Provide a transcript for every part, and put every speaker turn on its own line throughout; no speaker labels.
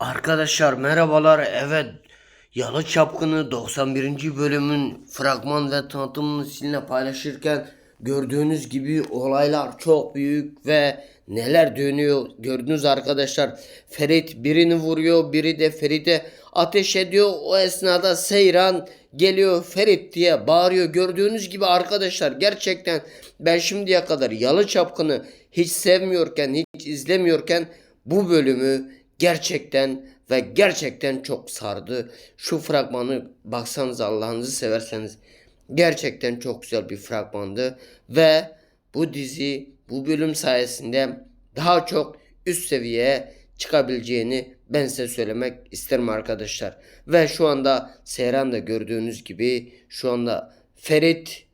Arkadaşlar merhabalar. Evet Yalı Çapkını 91. bölümün fragman ve tanıtımını sizinle paylaşırken gördüğünüz gibi olaylar çok büyük ve neler dönüyor gördünüz arkadaşlar. Ferit birini vuruyor biri de Ferit'e ateş ediyor. O esnada Seyran geliyor Ferit diye bağırıyor. Gördüğünüz gibi arkadaşlar gerçekten ben şimdiye kadar Yalı Çapkını hiç sevmiyorken hiç izlemiyorken bu bölümü gerçekten ve gerçekten çok sardı. Şu fragmanı baksanız Allah'ınızı severseniz gerçekten çok güzel bir fragmandı ve bu dizi bu bölüm sayesinde daha çok üst seviyeye çıkabileceğini ben size söylemek isterim arkadaşlar. Ve şu anda Seyran da gördüğünüz gibi şu anda Ferit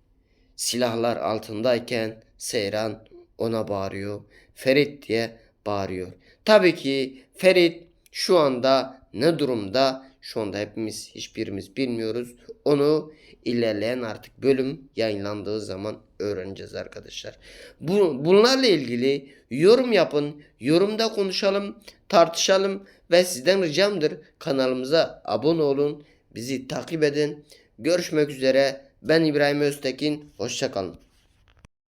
silahlar altındayken Seyran ona bağırıyor. Ferit diye bağırıyor. Tabii ki Ferit şu anda ne durumda? Şu anda hepimiz hiçbirimiz bilmiyoruz. Onu ilerleyen artık bölüm yayınlandığı zaman öğreneceğiz arkadaşlar. Bu, bunlarla ilgili yorum yapın. Yorumda konuşalım, tartışalım ve sizden ricamdır kanalımıza abone olun. Bizi takip edin. Görüşmek üzere. Ben İbrahim Öztekin. Hoşçakalın.